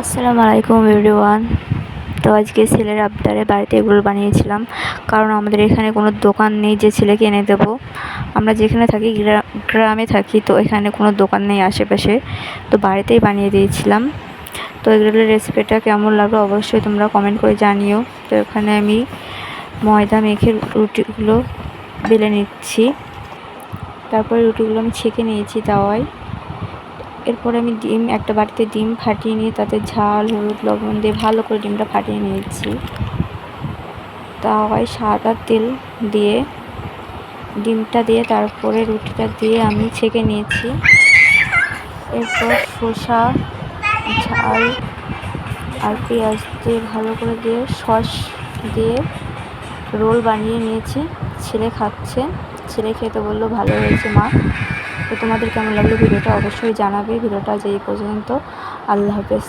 আসসালামু আলাইকুম এভরিওয়ান। তো আজকে ছেলের আবদারে বাড়িতে এগুলো বানিয়েছিলাম। কারণ আমাদের এখানে কোনো দোকান নেই যে ছেলেকে এনে দেবো। আমরা যেখানে থাকি গ্রামে থাকি, তো এখানে কোনো দোকান নেই আশেপাশে। তো বাড়িতেই বানিয়ে দিয়েছিলাম। তো এগুলোর রেসিপিটা কেমন লাগল অবশ্যই তোমরা কমেন্ট করে জানিও। তো এখানে আমি ময়দা মেখে রুটিগুলো বেলে নিচ্ছি। তারপরে রুটিগুলো আমি ছেঁকে নিয়েছি তাওয়ায়। এরপর আমি ডিম, একটা বাটিতে ডিম ফাটিয়ে নিয়ে তাতে ঝাল, হলুদ, লবণ দিয়ে ভালো করে ডিমটা ফাটিয়ে নিয়েছি। তাওয়ায় সাদা তেল দিয়ে, ডিমটা দিয়ে, তারপরে রুটিটা দিয়ে আমি ছেঁকে নিয়েছি। এরপর শসা, ঝাল আর পেঁয়াজ দিয়ে ভালো করে দিয়ে সস দিয়ে রোল বানিয়ে নিয়েছি। ছেলে খাচ্ছে। ছেলে খেতে বলল, ভালো হয়েছে মা। তো তোমাদের কেমন লাগল? ভিডিওটা অবশ্যই জানাবে। ভিডিওটা যে পর্যন্ত। আল্লাহ হাফেজ।